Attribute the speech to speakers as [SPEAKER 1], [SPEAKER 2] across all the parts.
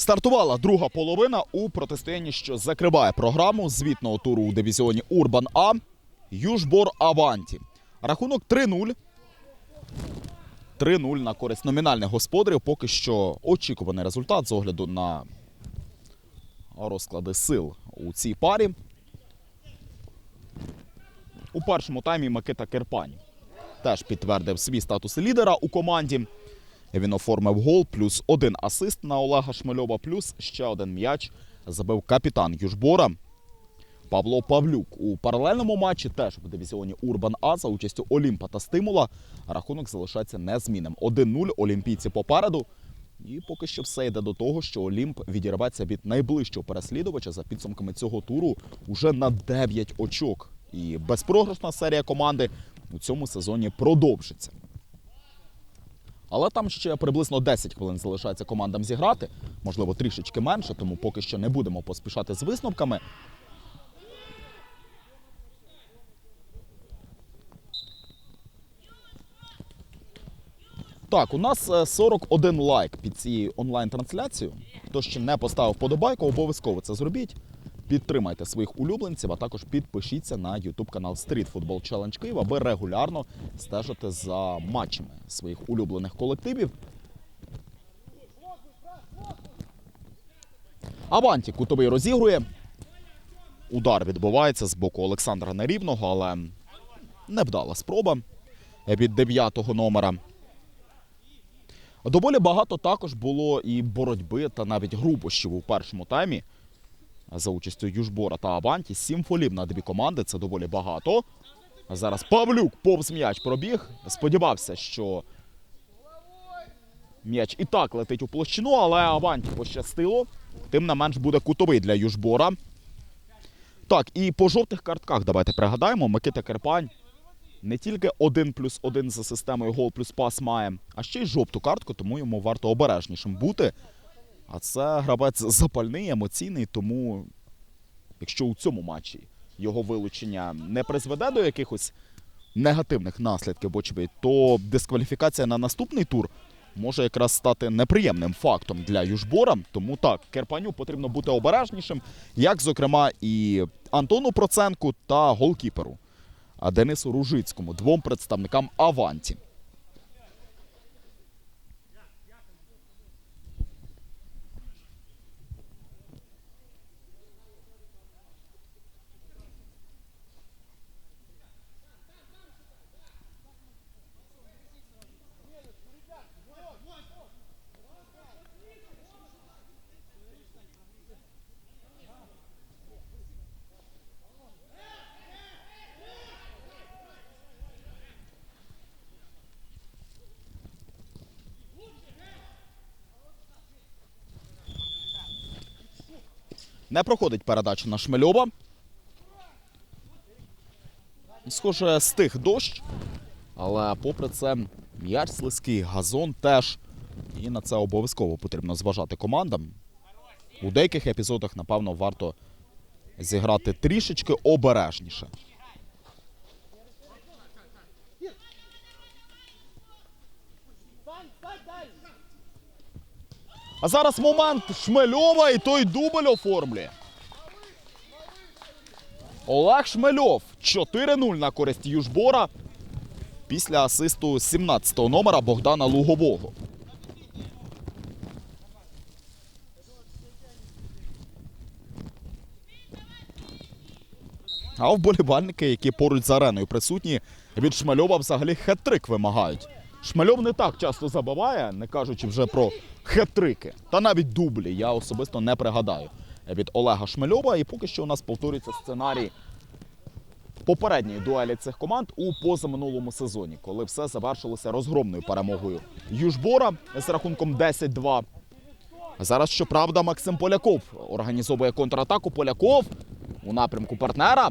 [SPEAKER 1] Стартувала друга половина у протистоянні, що закриває програму звітного туру у дивізіоні Урбан А. Южбор Аванті. Рахунок 3-0. 3-0 на користь номінальних господарів. Поки що очікуваний результат з огляду на розклади сил у цій парі. У першому таймі Микита Керпань теж підтвердив свій статус лідера у команді. Він оформив гол, плюс один асист на Олега Шмельова, плюс ще один м'яч забив капітан Южбора Павло Павлюк. У паралельному матчі теж в дивізіоні Урбан А за участю Олімпа та Стимула рахунок залишається незмінним. 1-0 олімпійці попереду. І поки що все йде до того, що Олімп відірветься від найближчого переслідувача за підсумками цього туру уже на 9 очок. І безпрограшна серія команди у цьому сезоні продовжиться. Але там ще приблизно 10 хвилин залишається командам зіграти, можливо, трішечки менше, тому поки що не будемо поспішати з висновками. Так, у нас е, 41 лайк під цією онлайн-трансляцією. Хто ще не поставив подобайку, обов'язково це зробіть. Підтримайте своїх улюбленців, а також підпишіться на YouTube канал Street Football Challenge Київ, аби регулярно стежити за матчами своїх улюблених колективів. Аванті кутовий розігрує. Удар відбувається з боку Олександра Нерівного, але невдала спроба від дев'ятого номера. Доволі багато також було і боротьби та навіть грубощів у першому таймі за участю Южбора та Аванті. Сім фолів на дві команди це доволі багато. Зараз Павлюк повз м'яч пробіг. Сподівався, що м'яч і так летить у площину, але Аванті пощастило. Тим не менш буде кутовий для Южбора. Так, і по жовтих картках давайте пригадаємо. Микита Керпань не тільки 1 плюс 1 за системою гол плюс пас має, а ще й жовту картку, тому йому варто обережнішим бути. А це гравець запальний, емоційний, тому якщо у цьому матчі його вилучення не призведе до якихось негативних наслідків, вочевидь, то дискваліфікація на наступний тур може якраз стати неприємним фактом для Южбора. Тому так, Керпаню потрібно бути обережнішим, як, зокрема, і Антону Проценку та голкіперу Денису Ружицькому, двом представникам Аванті. Не проходить передача на Шмельова. Схоже, стих дощ. Але попри це, м'яч слизький, газон теж. І на це обов'язково потрібно зважати командам. У деяких епізодах, напевно, варто зіграти трішечки обережніше. А зараз момент Шмельова і той дубль оформлює. Олег Шмельов 4-0 на користь Южбора після асисту 17-го номера Богдана Лугового. А вболівальники, які поруч з ареною присутні, від Шмельова взагалі хет-трик вимагають. Шмельов не так часто забиває, не кажучи вже про хет-трики. Та навіть дублі я особисто не пригадаю від Олега Шмельова. І поки що у нас повторюється сценарій попередньої дуелі цих команд у позаминулому сезоні, коли все завершилося розгромною перемогою Южбора з рахунком 10-2. Зараз, щоправда, Максим Поляков організовує контратаку. Поляков у напрямку партнера.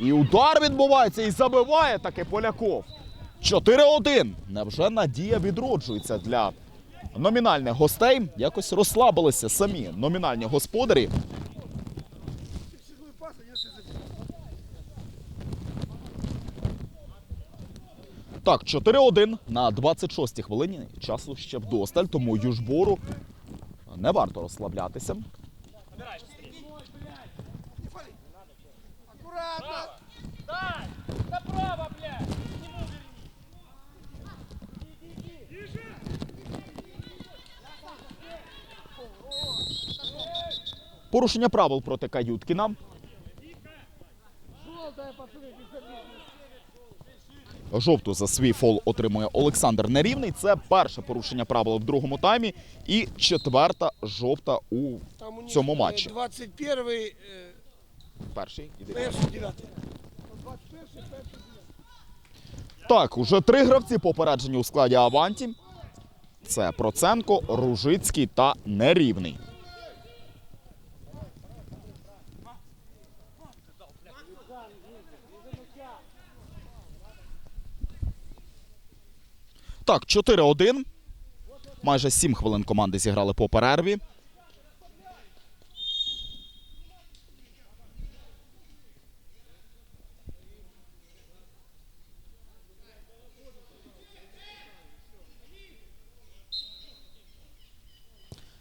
[SPEAKER 1] І удар відбувається і забиває таки Поляков. 4-1. Невже надія відроджується для номінальних гостей? Якось розслабилися самі номінальні господарі. Так, 4-1 на 26-й хвилині. Часу ще вдосталь, тому Южбору Не варто розслаблятися. Порушення правил проти Каюткіна.
[SPEAKER 2] Желтая, пацаны, без обид.
[SPEAKER 1] Жовту за свій фол отримує Олександр Нерівний. Це перше порушення правил в другому таймі і четверта жовта у
[SPEAKER 2] Там у них
[SPEAKER 1] цьому
[SPEAKER 2] э,
[SPEAKER 1] матчі.
[SPEAKER 2] 21 э,
[SPEAKER 1] Перший і
[SPEAKER 2] перший, 9
[SPEAKER 1] Так, уже три гравці попереджені у складі Аванті. Це Проценко, Ружицький та Нерівний. Так, 4-1. Майже 7 хвилин команди зіграли по перерві.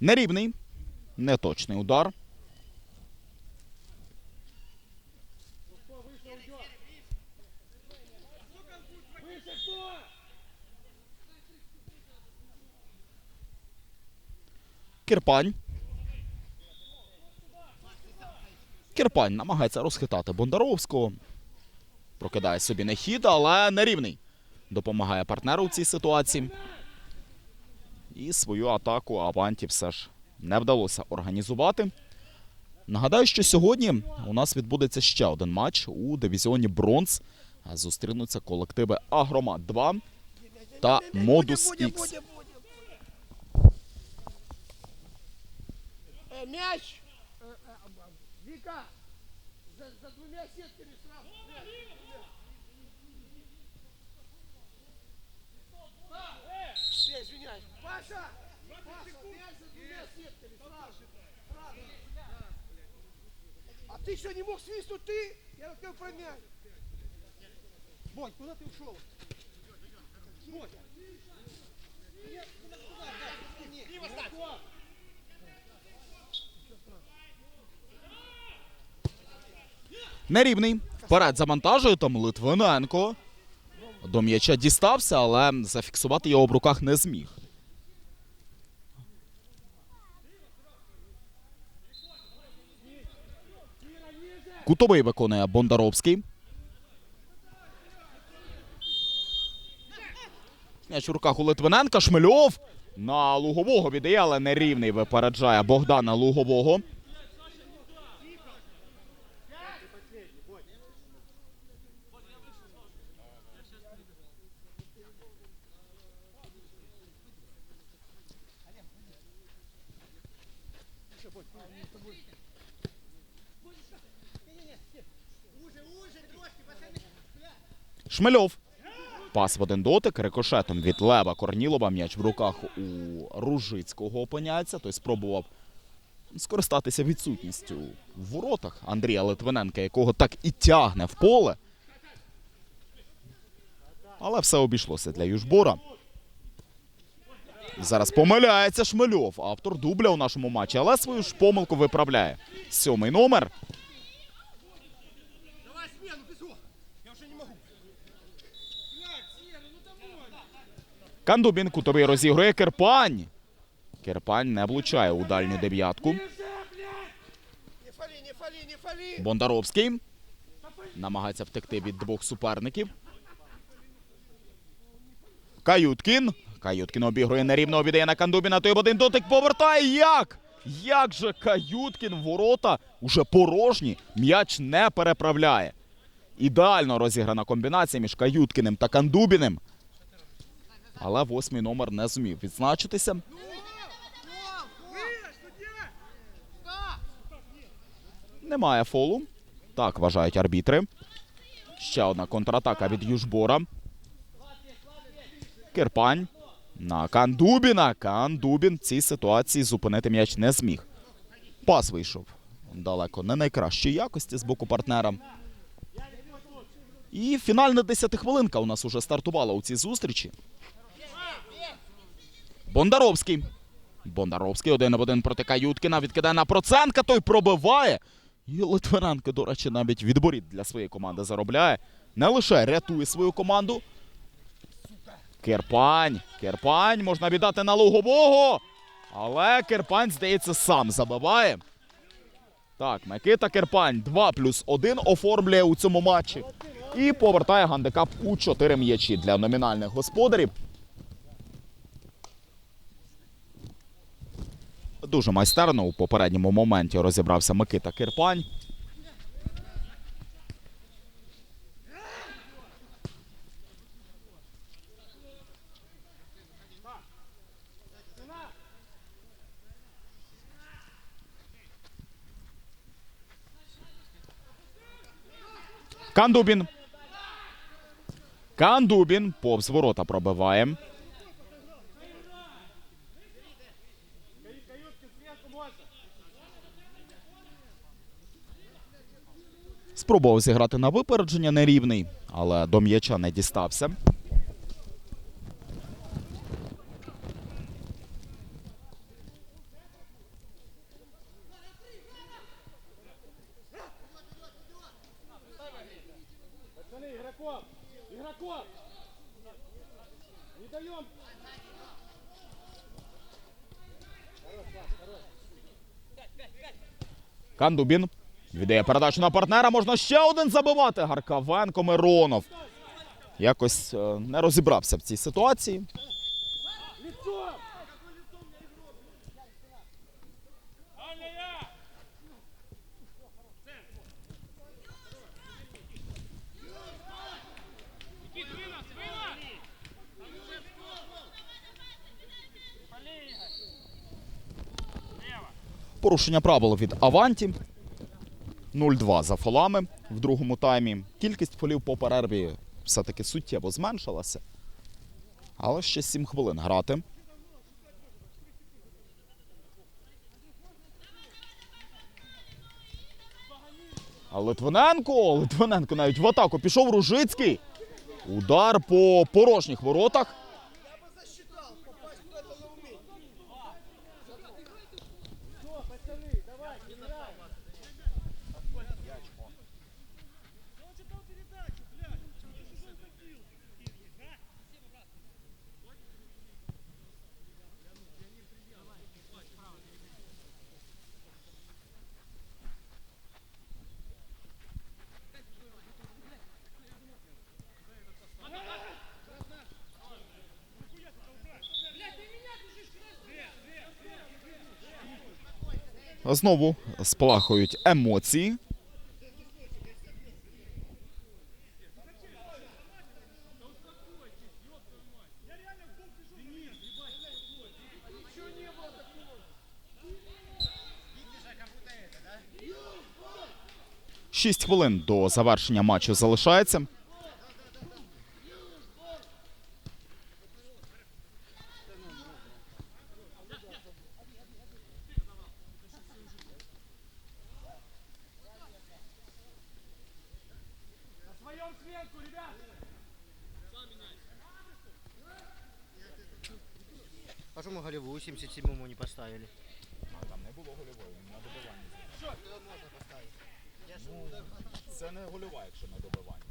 [SPEAKER 1] Нерівний. Неточний удар. Кирпань. Кирпань намагається розхитати Бондаровського. Прокидає собі на хід, але нерівний. Допомагає партнеру в цій ситуації. І свою атаку Аванті все ж не вдалося організувати. Нагадаю, що сьогодні у нас відбудеться ще один матч у дивізіоні Бронз. Зустрінуться колективи Агромат 2 та Модус Ікс.
[SPEAKER 2] Э, мяч. Э, э, Вика, за, за двумя сетками сразу. Мяч, мяч. Я извиняюсь. Паша! Паша, мяч за двумя сетками сразу. Сразу. А ты что, не мог свистнуть ты? Я хотел про мяч. Бодь, куда ты ушел? Бодь.
[SPEAKER 1] Нерівний. Вперед завантажує там Литвиненко. До м'яча дістався, але зафіксувати його в руках не зміг. Кутовий виконує Бондаровський. М'яч у руках у Литвиненка. Шмельов на Лугового віддає, але нерівний випереджає Богдана Лугового. Шмельов. Пас в один дотик. Рикошетом від Лева Корнілова. М'яч в руках у Ружицького опиняється. Той спробував скористатися відсутністю в воротах Андрія Литвиненка, якого так і тягне в поле. Але все обійшлося для Южбора. Зараз помиляється Шмельов, автор дубля у нашому матчі, але свою ж помилку виправляє. Сьомий номер. Кандубін кутовий розігрує Керпань. Керпань не влучає у дальню дев'ятку. Бондаровський намагається втекти від двох суперників. Каюткін. Каюткін обігрує нерівно, віддає на Кандубіна. Той один дотик повертає. Як? Як же Каюткін ворота уже порожні. М'яч не переправляє. Ідеально розіграна комбінація між Каюткіним та Кандубіним. Але восьмий номер не зумів відзначитися. Немає фолу. Так вважають арбітри. Ще одна контратака від Южбора. Кирпань. На Кандубіна. Кандубін в цій ситуації зупинити м'яч не зміг. Пас вийшов далеко не найкращої якості з боку партнера. І фінальна десятихвилинка у нас уже стартувала у цій зустрічі. Бондаровський. Бондаровський один в один проти Каюткіна. Відкидає на Проценка, той пробиває. І Литвиненко, до речі, навіть відборіт для своєї команди заробляє. Не лише рятує свою команду. Керпань. Керпань можна віддати на Лугового. Але Керпань, здається, сам забиває. Так, Микита Керпань 2 плюс 1 оформлює у цьому матчі. І повертає гандикап у 4 м'ячі для номінальних господарів. Дуже майстерно у попередньому моменті розібрався Микита Керпань. Кандубін. Кандубін повз ворота пробиває. Спробував зіграти на випередження нерівний, але до м'яча не дістався. Кандубін віддає передачу на партнера. Можна ще один забивати. Гаркавенко Миронов. Якось е, не розібрався в цій ситуації. Порушення правил від Аванті. 0-2 за фолами в другому таймі. Кількість фолів по перерві все-таки суттєво зменшилася. Але ще 7 хвилин грати. А Литвиненко, Литвиненко навіть в атаку пішов Ружицький. Удар по порожніх воротах. Знову спалахують емоції. Шість хвилин до завершення матчу залишається. Це не гольова, якщо на добивання.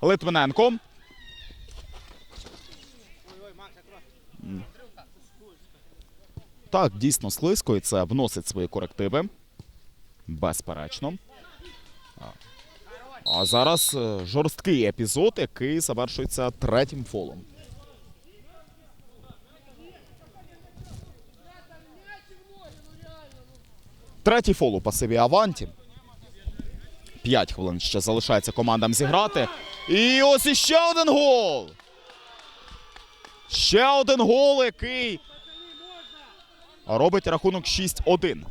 [SPEAKER 1] Литвиненко. Так, дійсно слизько, і це вносить свої корективи. Безперечно. А- зараз е, жорсткий епізод, який завершується третім фолом. Третій фол у пасиві Аванті. П'ять хвилин ще залишається командам зіграти. І ось іще один гол. Ще один гол, який робить рахунок 6-1.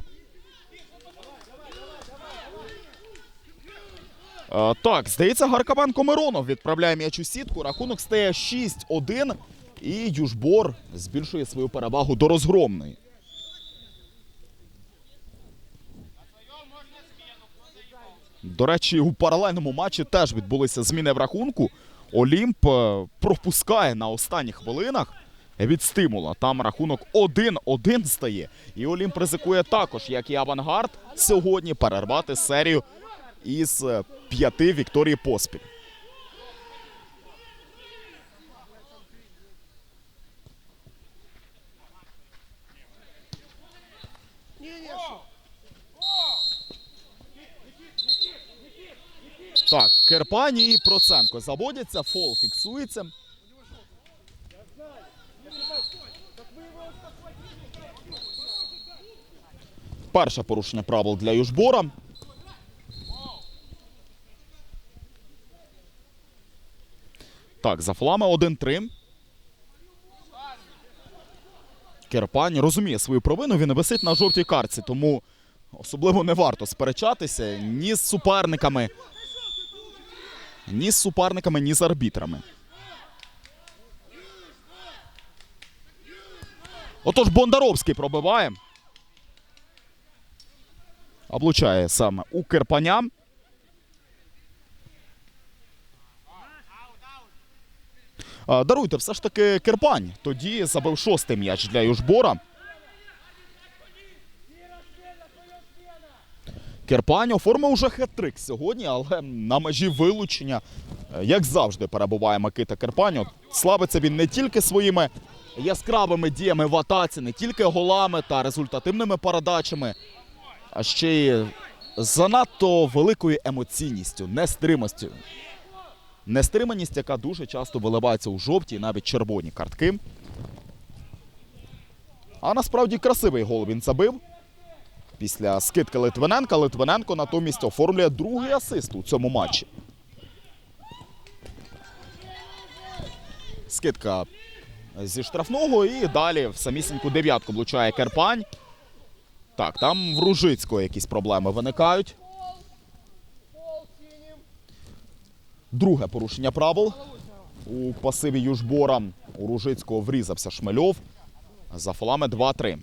[SPEAKER 1] Е, так, здається, Гаркавенко Миронов відправляє м'яч у сітку. Рахунок стає 6-1. І Южбор збільшує свою перевагу до розгромної. До речі, у паралельному матчі теж відбулися зміни в рахунку. Олімп е, пропускає на останніх хвилинах від стимула. Там рахунок 1-1 стає. І Олімп ризикує також, як і авангард, сьогодні перервати серію із е, п'яти вікторій поспіль.
[SPEAKER 2] Не-не,
[SPEAKER 1] Так, Керпані і Проценко заводяться, фол фіксується. Перше порушення правил для Южбора. Так, за фолами 1-3. Керпані розуміє свою провину, він висить на жовтій карці, тому особливо не варто сперечатися ні з суперниками, ні з суперниками, ні з арбітрами. Отож Бондаровський пробиває. Облучає саме у Керпаня. Даруйте, все ж таки Керпань. Тоді забив шостий м'яч для Южбора. Керпань оформив уже хет-трик сьогодні, але на межі вилучення, е, як завжди, перебуває Микита Керпань. От Славиться він не тільки своїми яскравими діями в атаці, не тільки голами та результативними передачами, а ще й занадто великою емоційністю, нестримостю. Нестриманість, яка дуже часто виливається у жовті і навіть червоні картки. А насправді красивий гол він забив. Після скидки Литвиненка Литвиненко натомість оформлює другий асист у цьому матчі. Скидка зі штрафного і далі в самісіньку дев'ятку влучає Керпань. Так, там в Ружицького якісь проблеми виникають. Друге порушення правил. У пасиві Южбора у Ружицького врізався Шмельов. За фолами 2-3.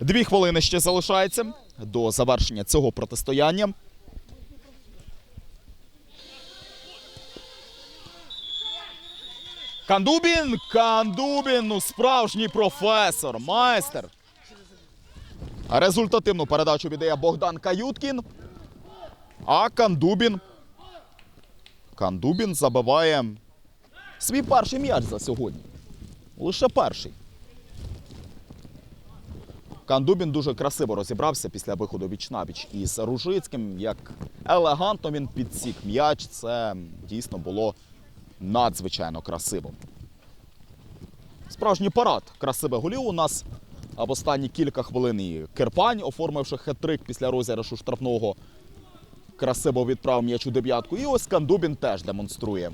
[SPEAKER 1] Дві хвилини ще залишається до завершення цього протистояння. Кандубін! Кандубін! Ну, справжній професор, майстер. Результативну передачу віддає Богдан Каюткін. А Кандубін. Кандубін забиває свій перший м'яч за сьогодні. Лише перший. Кандубін дуже красиво розібрався після виходу віч-навіч із Ружицьким. Як елегантно він підсік м'яч. Це дійсно було надзвичайно красиво. Справжній парад красивих голів у нас. В останні кілька хвилин і Керпань, оформивши хет-трик після розіграшу штрафного, красиво відправив м'яч у дев'ятку. І ось Кандубін теж демонструє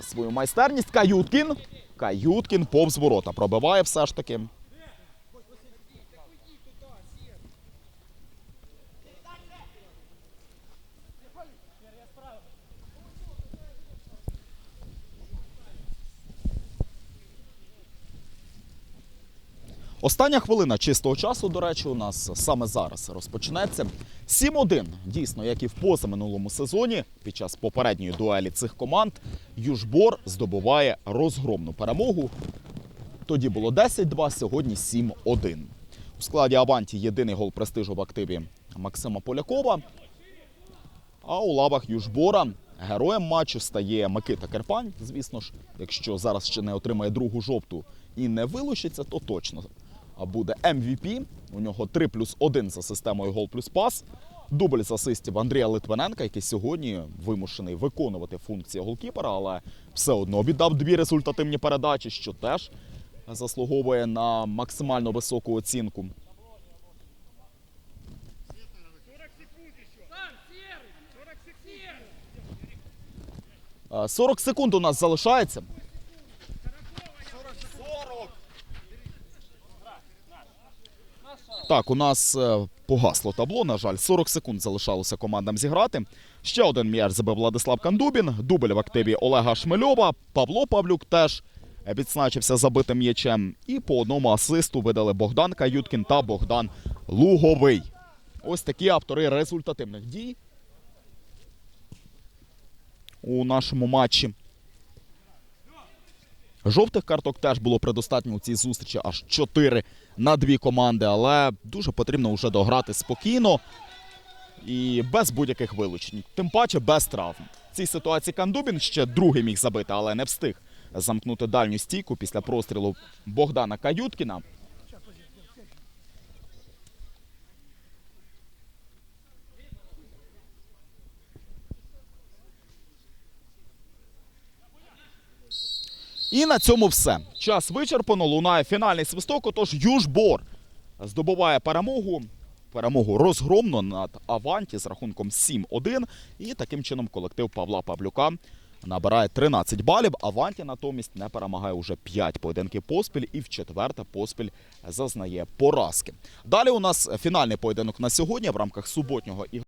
[SPEAKER 1] свою майстерність. Каюткін. Каюткін повз ворота пробиває все ж таки. Остання хвилина чистого часу, до речі, у нас саме зараз розпочнеться. 7-1. Дійсно, як і в позаминулому сезоні, під час попередньої дуелі цих команд Южбор здобуває розгромну перемогу. Тоді було 10-2, сьогодні 7-1. У складі Аванті єдиний гол престижу в активі Максима Полякова. А у лавах Южбора героєм матчу стає Микита Керпань. Звісно ж, якщо зараз ще не отримає другу жовту і не вилучиться, то точно буде MVP. У нього 3 плюс 1 за системою гол плюс пас. Дубль з асистів Андрія Литвиненка, який сьогодні вимушений виконувати функції голкіпера, але все одно віддав дві результативні передачі, що теж заслуговує на максимально високу оцінку.
[SPEAKER 3] Сам, серый! 40 секунд!
[SPEAKER 1] Е, 40 секунд у нас залишається. Так, у нас е, погасло табло, на жаль, 40 секунд залишалося командам зіграти. Ще один м'яч забив Владислав Кандубін, дубль в активі Олега Шмельова, Павло Павлюк теж відзначився забитим м'ячем. І по одному асисту видали Богдан Каюткін та Богдан Луговий. Ось такі автори результативних дій. у нашому матчі. Жовтих карток теж було предостатньо у цій зустрічі аж 4 на дві команди, але дуже потрібно вже дограти спокійно і без будь-яких вилучень, тим паче без травм. В цій ситуації Кандубін ще другий міг забити, але не встиг замкнути дальню стійку після прострілу Богдана Каюткіна. І на цьому все. Час вичерпано. Лунає фінальний свисток. Отож, Южбор здобуває перемогу. Перемогу розгромно над Аванті з рахунком 7-1. І таким чином колектив Павла Павлюка набирає 13 балів. Аванті натомість не перемагає уже 5 поєдинків поспіль і в четверте поспіль зазнає поразки. Далі у нас фінальний поєдинок на сьогодні в рамках суботнього ігрового